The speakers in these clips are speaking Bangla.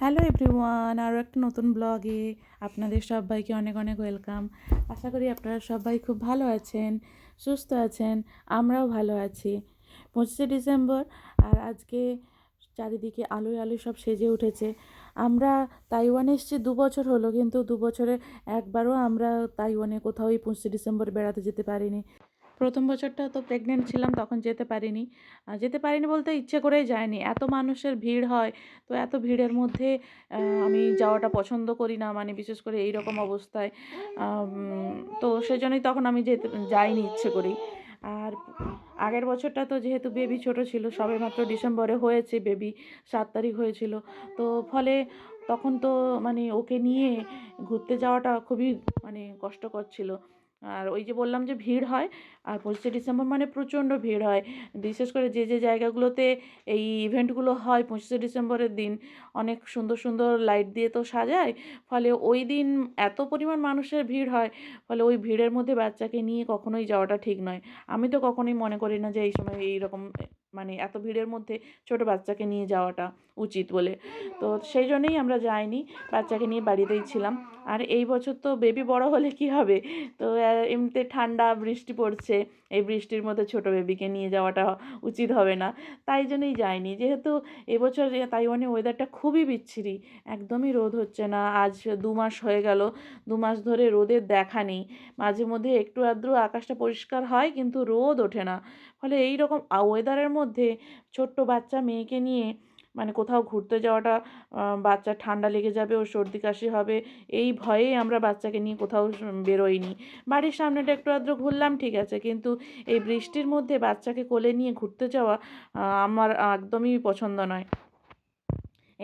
হ্যালো এভরিওয়ান আরও একটা নতুন ব্লগে আপনাদের সবাইকে অনেক অনেক ওয়েলকাম। আশা করি আপনারা সবাই খুব ভালো আছেন, সুস্থ আছেন, আমরাও ভালো আছি। পঁচিশে ডিসেম্বর আর আজকে চারিদিকে আলোয় আলোয় সব সেজে উঠেছে। আমরা তাইওয়ানে এসেছি দু বছর হলো, কিন্তু দু বছরে একবারও আমরা তাইওয়ানে কোথাও এই পঁচিশে ডিসেম্বর বেড়াতে যেতে পারিনি। প্রথম বছরটা তো প্রেগনেন্ট ছিলাম, তখন যেতে পারিনি। যেতে পারিনি বলতে ইচ্ছে করেই যায়নি। এত মানুষের ভিড় হয়, তো এত ভিড়ের মধ্যে আমি যাওয়াটা পছন্দ করি না। মানে বিশেষ করে এই রকম অবস্থায় তো সেজন্যই তখন আমি যেতে, যাইনি ইচ্ছে করি আর আগের বছরটা তো যেহেতু বেবি ছোট ছিল, সবে মাত্র ডিসেম্বরে হয়েছে বেবি সাত তারিখ হয়েছিল। তো ফলে তখন তো মানে ওকে নিয়ে ঘুরতে যাওয়াটা খুবই মানে কষ্টকর ছিল। আর ওই যে বললাম যে ভিড় হয়, আর পঁচিশে ডিসেম্বর মানে প্রচণ্ড ভিড় হয়। বিশেষ করে যে যে জায়গাগুলোতে এই ইভেন্টগুলো হয় পঁচিশে ডিসেম্বরের দিন, অনেক সুন্দর সুন্দর লাইট দিয়ে তো সাজায়, ফলে ওই দিন এত পরিমাণ মানুষের ভিড় হয়, ফলে ওই ভিড়ের মধ্যে বাচ্চাকে নিয়ে কখনোই যাওয়াটা ঠিক নয়। আমি তো কখনোই মনে করি না যে এই সময় এইরকম মানে এত ভিড়ের মধ্যে ছোট বাচ্চাকে নিয়ে যাওয়াটা উচিত বলে। তো সেই জন্যেই আমরা যাইনি বাচ্চাকে নিয়ে বাড়িতেই ছিলাম। আর এই বছর তো বেবি বড় হলে কি হবে? তো এমনিতে ঠান্ডা বৃষ্টি পড়ছে এই বৃষ্টির মধ্যে ছোট বেবিকে নিয়ে যাওয়াটা উচিত হবে না। তাই জন্যই যাইনি। যেহেতু এবছর তাইওয়ানে ওয়েদারটা খুবই বিচ্ছিরি। একদমই রোদ হচ্ছে না। আজ দু মাস হয়ে গেল। দু মাস ধরে রোদের দেখা নেই। মাঝে মধ্যে একটু আধটু আকাশটা পরিষ্কার হয় কিন্তু রোদ ওঠে না। ফলে এই রকম ওয়েদারের মধ্যে ছোট্ট বাচ্চা মেয়েকে নিয়ে মানে কোথাও ঘুরতে যাওয়াটা বাচ্চার ঠান্ডা লেগে যাবে, ওর সর্দি কাশি হবে, এই ভয়েই আমরা বাচ্চাকে নিয়ে কোথাও বেরোইনি। বাড়ির সামনেটা একটু আধটু ঘুরলাম, ঠিক আছে, কিন্তু এই বৃষ্টির মধ্যে বাচ্চাকে কোলে নিয়ে ঘুরতে যাওয়া আমার একদমই পছন্দ নয়।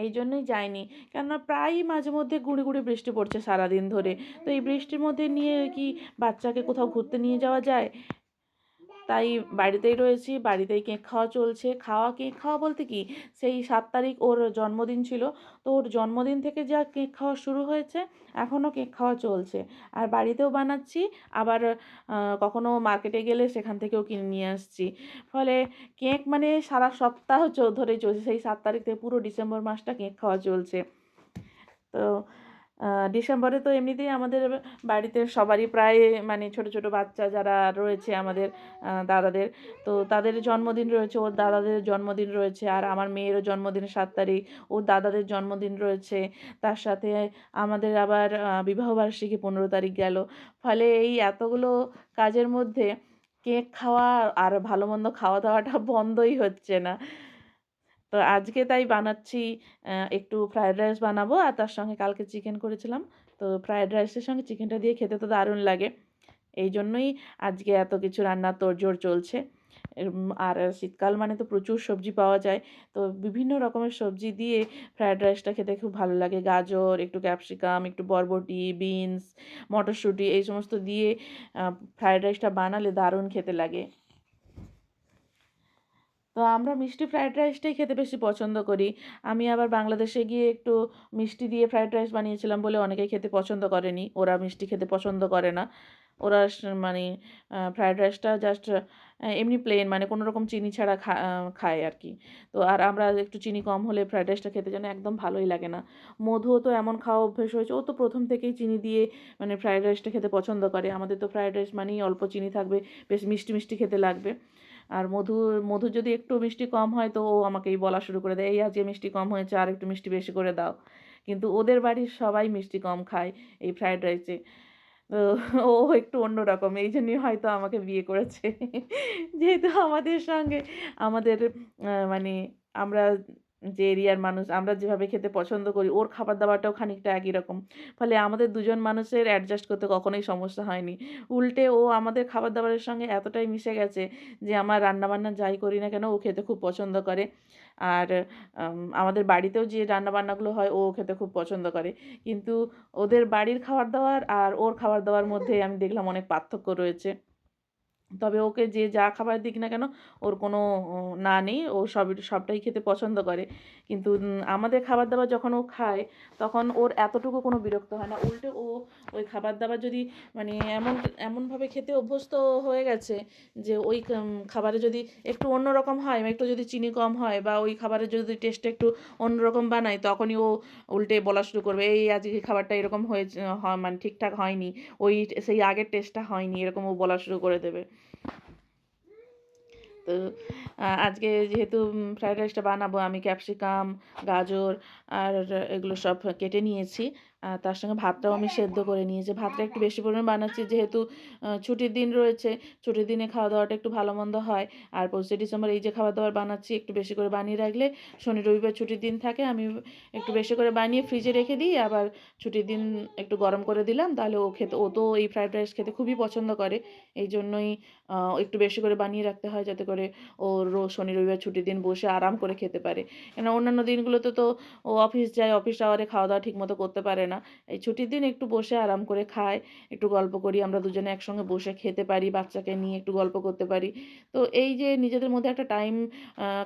এই জন্যই যাইনি, কেননা প্রায়ই মাঝে মধ্যে গুঁড়ি গুঁড়ি বৃষ্টি পড়ছে সারাদিন ধরে। তো এই বৃষ্টির মধ্যে নিয়ে কি বাচ্চাকে কোথাও ঘুরতে নিয়ে যাওয়া যায়? তাই বাড়িতেই রয়েছি, বাড়িতেই কেক খাওয়া চলছে। খাওয়া, কেক খাওয়া বলতে কি? সেই সাত তারিখ ওর জন্মদিন ছিল। তো ওর জন্মদিন থেকে যা কেক খাওয়া শুরু হয়েছে, এখনও কেক খাওয়া চলছে। আর বাড়িতেও বানাচ্ছি, আবার কখনও মার্কেটে গেলে সেখান থেকেও কিনে নিয়ে আসছি। ফলে কেক মানে সারা সপ্তাহ ধরেই চলছে। সেই সাত তারিখ থেকে পুরো ডিসেম্বর মাসটা কেক খাওয়া চলছে। তো ডিসেম্বরে তো এমনিতেই আমাদের বাড়িতে সবারই প্রায় মানে ছোট ছোট বাচ্চা যারা রয়েছে আমাদের দাদাদের, তো তাদের জন্মদিন রয়েছে, ওর দাদাদের জন্মদিন রয়েছে, আর আমার মেয়েরও জন্মদিন সাত তারিখ, ওর দাদাদের জন্মদিন রয়েছে, তার সাথে আমাদের আবার বিবাহবার্ষিকী পনেরো তারিখ গেল, ফলে এই এতগুলো কাজের মধ্যে কেক খাওয়া আর ভালো মন্দ খাওয়া দাওয়াটা বন্ধই হচ্ছে না। তো আজকে তাই বানাচ্ছি একটু ফ্রায়েড রাইস বানাবো আর তার সঙ্গে কালকে চিকেন করেছিলাম। তো ফ্রায়েড রাইসের সঙ্গে চিকেনটা দিয়ে খেতে তো দারুণ লাগে। এই জন্যই আজকে এত কিছু রান্নার তোড়জোড় চলছে। আর শীতকাল মানে তো প্রচুর সবজি পাওয়া যায়। তো বিভিন্ন রকমের সবজি দিয়ে ফ্রায়েড রাইসটা খেতে খুব ভালো লাগে। গাজর, একটু ক্যাপসিকাম একটু বরবটি বিনস মটরশুঁটি, এই সমস্ত দিয়ে ফ্রায়েড রাইসটা বানালে দারুণ খেতে লাগে। তো আমরা মিষ্টি ফ্রায়েড রাইসটাই খেতে বেশি পছন্দ করি। আমি আবার বাংলাদেশে গিয়ে একটু মিষ্টি দিয়ে ফ্রায়েড রাইস বানিয়েছিলাম বলে অনেকেই খেতে পছন্দ করেনি। ওরা মিষ্টি খেতে পছন্দ করে না। ওরা মানে ফ্রায়েড রাইসটা জাস্ট এমনি প্লেন মানে কোনো রকম চিনি ছাড়া খায় আর কি। তো আর আমরা একটু চিনি কম হলে ফ্রায়েড রাইসটা খেতে যেন একদম ভালোই লাগে না। মধুও তো এমন খাওয়া অভ্যেস হয়েছে, ও তো প্রথম থেকেই চিনি দিয়ে মানে ফ্রায়েড রাইসটা খেতে পছন্দ করে। আমাদের তো ফ্রায়েড রাইস মানেই অল্প চিনি থাকবে, বেশ মিষ্টি মিষ্টি খেতে লাগবে। আর মধু মধু যদি একটু মিষ্টি কম হয় তো ও আমাকেই বলা শুরু করে দেয়, এই আজকে মিষ্টি কম হয়েছে, আর একটু মিষ্টি বেশি করে দাও। কিন্তু ওদের বাড়ির সবাই মিষ্টি কম খায় এই ফ্রায়েড রাইসে। তো ও একটু অন্যরকম এই জন্যই হয়তো আমাকে বিয়ে করেছে। যেহেতু আমাদের সঙ্গে, আমাদের মানে আমরা যে এরিয়ার মানুষ, আমরা যেভাবে খেতে পছন্দ করি, ওর খাবার দাবারটাও খানিকটা একই রকম। ফলে আমাদের দুজন মানুষের অ্যাডজাস্ট করতে কখনোই সমস্যা হয়নি। উল্টে ও আমাদের খাবার দাবারের সঙ্গে এতটাই মিশে গেছে যে আমার রান্নাবান্না যাই করি না কেন, ও খেতে খুব পছন্দ করে। আর আমাদের বাড়িতেও যে রান্নাবান্নাগুলো হয়, ও খেতে খুব পছন্দ করে। কিন্তু ওদের বাড়ির খাবার দাবার আর ওর খাবার দাবার মধ্যে আমি দেখলাম অনেক পার্থক্য রয়েছে। তবে ওকে যে যা খাবার দিক না কেন, ওর কোনো না নেই। ও সব সবটাই খেতে পছন্দ করে। কিন্তু আমাদের খাবার দাবার যখন ও খায়, তখন ওর এতটুকু কোনো বিরক্ত হয় না। উল্টে ও ওই খাবার দাবার যদি মানে এমন, এমনভাবে খেতে অভ্যস্ত হয়ে গেছে যে ওই খাবারে যদি একটু অন্যরকম হয় একটু যদি চিনি কম হয়, বা ওই খাবারের যদি টেস্টটা একটু অন্যরকম বানাই তখনই ও উল্টে বলা শুরু করবে, এই, আজকে খাবারটা এরকম হয়েছে হয় মানে ঠিকঠাক হয়নি। ওই, সেই আগের টেস্টটা হয়নি। এরকম ও বলা শুরু করে দেবে। তো আজকে যেহেতু ফ্রাইড রাইসটা বানাবো আমি ক্যাপসিকাম গাজর আর এগুলো সব কেটে নিয়েছি। তার সঙ্গে ভাতটাও আমি সেদ্ধ করে নিয়েছি। ভাতটা একটু বেশি পরিমাণে বানাচ্ছি যেহেতু ছুটির দিন রয়েছে ছুটির দিনে খাওয়া দাওয়াটা একটু ভালো মন্দ হয়। আর পঁচিশে ডিসেম্বর এই যে খাবার দাবার বানাচ্ছি একটু বেশি করে বানিয়ে রাখলে শনি রবিবার ছুটির দিন থাকে আমি একটু বেশি করে বানিয়ে ফ্রিজে রেখে দিই। আবার ছুটির দিন একটু গরম করে দিলাম তাহলে ও খেতে ও তো এই ফ্রাইড রাইস খেতে খুবই পছন্দ করে। এই জন্যই একটু বেশি করে বানিয়ে রাখতে হয় যাতে করে ও শনি, রবিবার ছুটির দিন বসে আরাম করে খেতে পারে। কেন অন্যান্য দিনগুলোতে তো ও অফিস যায়, অফিস আওয়ারে খাওয়া দাওয়া ঠিকমতো করতে পারে না। এই ছুটির দিন একটু বসে আরাম করে খায়, একটু গল্প করি, আমরা দুজনে একসঙ্গে বসে খেতে পারি, বাচ্চাকে নিয়ে একটু গল্প করতে পারি। তো এই যে নিজেদের মধ্যে একটা টাইম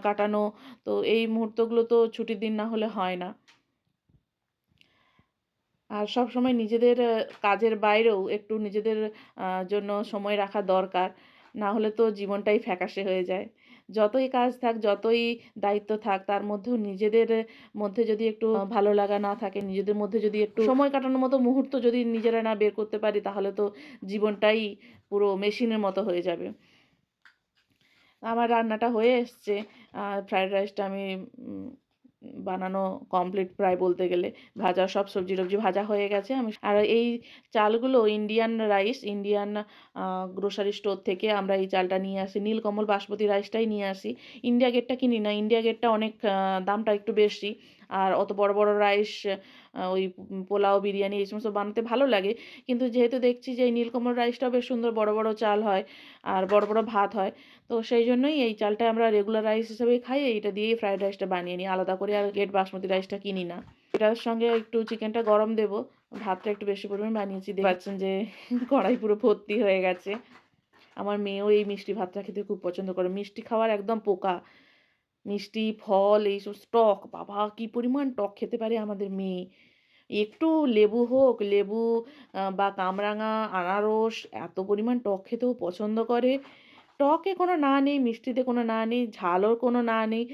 কাটানো, তো এই মুহূর্তগুলো তো ছুটির দিন না হলে হয় না। আর সব সময় নিজেদের কাজের বাইরেও একটু নিজেদের জন্য সময় রাখা দরকার। না হলে তো জীবনটাই ফ্যাকাশে হয়ে যায়। যতই কাজ থাক, যতই দায়িত্ব থাক, তার মধ্যেও নিজেদের মধ্যে যদি একটু ভালো লাগা না থাকে, নিজেদের মধ্যে যদি একটু সময় কাটানোর মতো মুহূর্ত যদি নিজেরা না বের করতে পারি, তাহলে তো জীবনটাই পুরো মেশিনের মতো হয়ে যাবে। আমার রান্নাটা হয়ে এসছে। ফ্রায়েড রাইসটা আমি বানানো কমপ্লিট প্রায় বলতে গেলে ভাজা সব সবজি টবজি ভাজা হয়ে গেছে। আমি আর এই চালগুলো Indian rice Indian grocery store থেকে আমরা এই চালটা নিয়ে আসি। নীলকমল বাসমতি রাইসটাই নিয়ে আসি। ইন্ডিয়া গেটটা কিনি না ইন্ডিয়া গেটটা অনেক দামটা একটু বেশি। আর অত বড় বড় রাইস ওই পোলাও বিরিয়ানি এই সমস্ত বানাতে ভালো লাগে। কিন্তু যেহেতু দেখছি যে এই নীলকমল রাইসটাও বেশ সুন্দর বড় বড় চাল হয় আর বড় বড় ভাত হয় তো সেই জন্যই এই চালটা আমরা রেগুলার রাইস হিসেবেই খাই। এইটা দিয়েই ফ্রাইড রাইসটা বানিয়ে নিই। আলাদা করে আর গেট বাসমতি রাইসটা কিনি না। এটার সঙ্গে একটু চিকেনটা গরম দেব। ভাতটা একটু বেশি পরিমাণ বানিয়েছি। দেখতে পাচ্ছেন যে কড়াই পুরো ভর্তি হয়ে গেছে। আমার মেয়েও এই মিষ্টি ভাতটা খেতে খুব পছন্দ করে। মিষ্টি খাওয়ার একদম পোকা। মিষ্টি, ফল, এইসব টক বাবা, কি পরিমাণ টক খেতে পারে আমাদের মেয়ে। একটু লেবু হোক, লেবু বা কামরাঙা, আনারস, এত পরিমাণ টক খেতেও পছন্দ করে। টকে কোনো না নেই, মিষ্টিতে কোনো না নেই, ঝালও কোনো না নেই।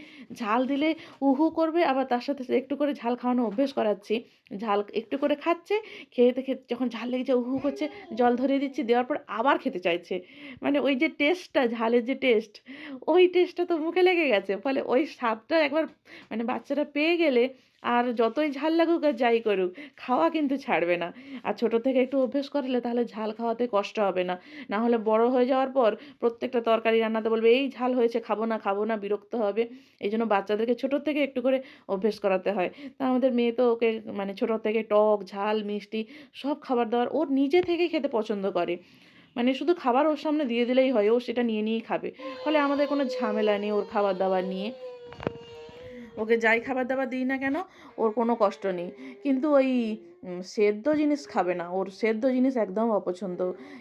ঝাল দিলে উহু করবে, আবার তার সাথে একটু করে ঝাল খাওয়ানো অভ্যেস করাচ্ছি। ঝাল একটু করে খাচ্ছে খেতে খেতে যখন ঝাল লেগেছে উহু করছে, জল ধরিয়ে দিচ্ছি, দেওয়ার পর আবার খেতে চাইছে। মানে ওই যে টেস্টটা ঝালের যে টেস্ট ওই টেস্টটা তো মুখে লেগে গেছে। ফলে ওই স্বাদটা একবার মানে বাচ্চারা পেয়ে গেলে আর যতই ঝাল লাগুক আর যাই করুক, খাওয়া কিন্তু ছাড়বে না। আর ছোটো থেকে একটু অভ্যেস করলে তাহলে ঝাল খাওয়াতে কষ্ট হবে না। না হলে বড় হয়ে যাওয়ার পর প্রত্যেকটা তরকারি রান্নাতে বলবে, এই ঝাল হয়েছে, খাব না খাব না, বিরক্ত হবে। এই জন্য বাচ্চাদেরকে ছোটোর থেকে একটু করে অভ্যেস করাতে হয়। তা আমাদের মেয়ে তো ওকে মানে ছোটো থেকে টক, ঝাল, মিষ্টি সব খাবার দাবার ওর নিজে থেকেই খেতে পছন্দ করে। মানে শুধু খাবার ওর সামনে দিয়ে দিলেই হয়, ও সেটা নিয়ে নিয়েই খাবে। ফলে আমাদের কোনো ঝামেলা নেই ওর খাবার দাবার নিয়ে। ওকে যাই খাবার দাবার দিই না কেন, ওর কোনো কষ্ট নেই। কিন্তু ওই সেদ্ধ জিনিস খাবে না, ওর সেদ্ধ জিনিস একদম অপছন্দ।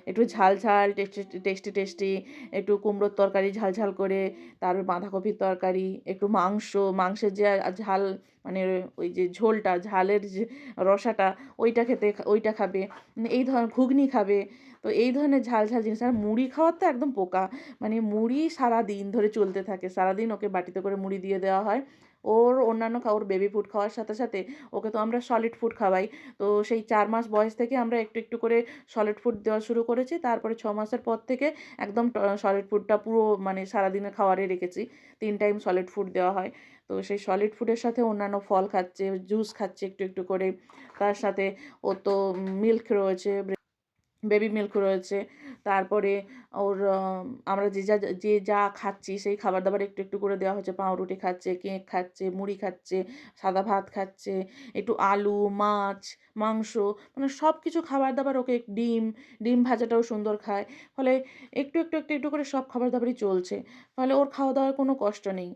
একটু ঝাল ঝাল, টেস্টি টেস্টি টেস্টি, একটু কুমড়োর তরকারি ঝাল ঝাল করে তারপর বাঁধাকপির তরকারি, একটু মাংস, মাংসের যে ঝাল মানে ওই যে ঝোলটা, ঝালের যে রসাটা, ওইটা খেতে, ওইটা খাবে মানে এই ধরনের ঘুগনি খাবে। তো এই ধরনের ঝাল ঝাল জিনিস, আর মুড়ি খাওয়ার তো একদম পোকা। মানে মুড়ি সারা দিন ধরে চলতে থাকে, সারাদিন ওকে বাটিতে করে মুড়ি দিয়ে দেওয়া হয়। ওর অন্যান্য ওর বেবি ফুড খাওয়ার সাথে সাথে ওকে তো আমরা সলিড ফুড খাওয়াই। তো সেই চার মাস বয়স থেকে আমরা একটু একটু করে সলিড ফুড দেওয়া শুরু করেছি। তারপরে ছ মাসের পর থেকে একদম সলিড ফুডটা পুরো মানে সারাদিনের খাওয়ারে রেখেছি। তিন টাইম সলিড ফুড দেওয়া হয়। তো সেই সলিড ফুডের সাথে অন্যান্য ফল খাচ্ছে জুস খাচ্ছে একটু একটু করে। তার সাথে ও তো মিল্ক রয়েছে। বেবি মিল্ক রয়েছে। তারপরে ওর আমরা যে যা যে যা খাচ্ছি সেই খাবার দাবার একটু একটু করে দেওয়া হচ্ছে। পাউরুটি খাচ্ছে, কেক খাচ্ছে, মুড়ি খাচ্ছে, সাদা ভাত খাচ্ছে, একটু আলু, মাছ, মাংস মানে সব কিছু খাবার দাবার ওকে ডিম ডিম ভাজাটাও সুন্দর খায়। ফলে একটু একটু একটু একটু করে সব খাবার দাবারই চলছে। ফলে ওর খাওয়া দাওয়ার কোনো কষ্ট নেই।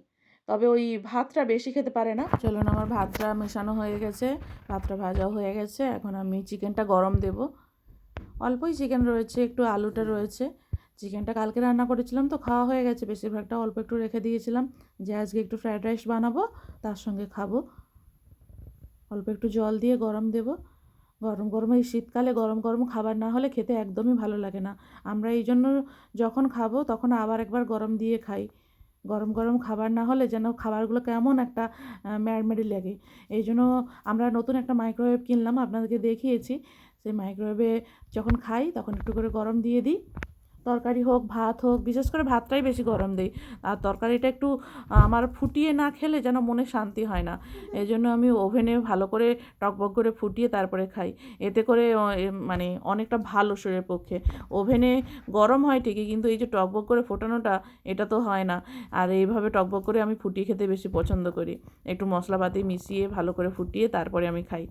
তবে ওই ভাতটা বেশি খেতে পারে না। চলুন আমার ভাতটা মেশানো হয়ে গেছে, ভাতটা ভাজাও হয়ে গেছে। এখন আমি চিকেনটা গরম দেবো। অল্পই চিকেন রয়েছে, একটু আলুটা রয়েছে। চিকেনটা কালকে রান্না করেছিলাম তো খাওয়া হয়ে গেছে, বেশিরভাগটা অল্প একটু রেখে দিয়েছিলাম। যে আজকে একটু ফ্রায়েড রাইস বানাবো, তার সঙ্গে খাব। অল্প একটু জল দিয়ে গরম দেবো। গরম গরম এই শীতকালে গরম গরম খাবার না হলে খেতে একদমই ভালো লাগে না। আমরা এই জন্য যখন খাব, তখন আবার একবার গরম দিয়ে খাই। গরম গরম খাবার না হলে যেন খাবারগুলো কেমন একটা ম্যাড়মেড়ি লাগে। এই জন্য আমরা নতুন একটা মাইক্রোওয়েভ কিনলাম, আপনাদেরকে দেখিয়েছি। সেই মাইক্রোওয়েভে যখন খাই তখন একটু করে গরম দিয়ে দিই। তরকারি হোক, ভাত হোক, বিশেষ করে ভাতটাই বেশি গরম দিই। আর তরকারিটা একটু, আমার ফুটিয়ে না খেলে যেন মনে শান্তি হয় না। এই জন্য আমি ওভেনে ভালো করে টকবক করে ফুটিয়ে তারপরে খাই। এতে করে মানে অনেকটা ভালো শরীরের পক্ষে। ওভেনে গরম হয় ঠিকই, কিন্তু এই যে টকবক করে ফোটানোটা, এটা তো হয় না। আর এইভাবে টকবক করে আমি ফুটিয়ে খেতে বেশি পছন্দ করি। একটু মশলাপাতি মিশিয়ে ভালো করে ফুটিয়ে তারপরে আমি খাই।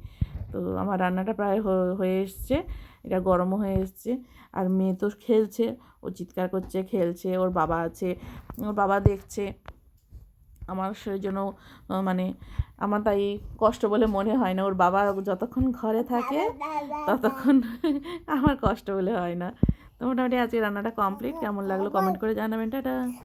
তো আমার রান্নাটা প্রায় হয়ে এসছে, এটা গরমও হয়ে এসছে। আর মেয়ে তো খেলছে, ও চিৎকার করছে, খেলছে, ওর বাবা আছে, ওর বাবা দেখছে। আমার সেই জন্য মানে আমার তাই কষ্ট বলে মনে হয় না, ওর বাবা যতক্ষণ ঘরে থাকে, ততক্ষণ আমার কষ্ট বলে হয় না। তো মোটামুটি আজকে রান্নাটা কমপ্লিট, কেমন লাগল কমেন্ট করে জানাবেন, টাটা।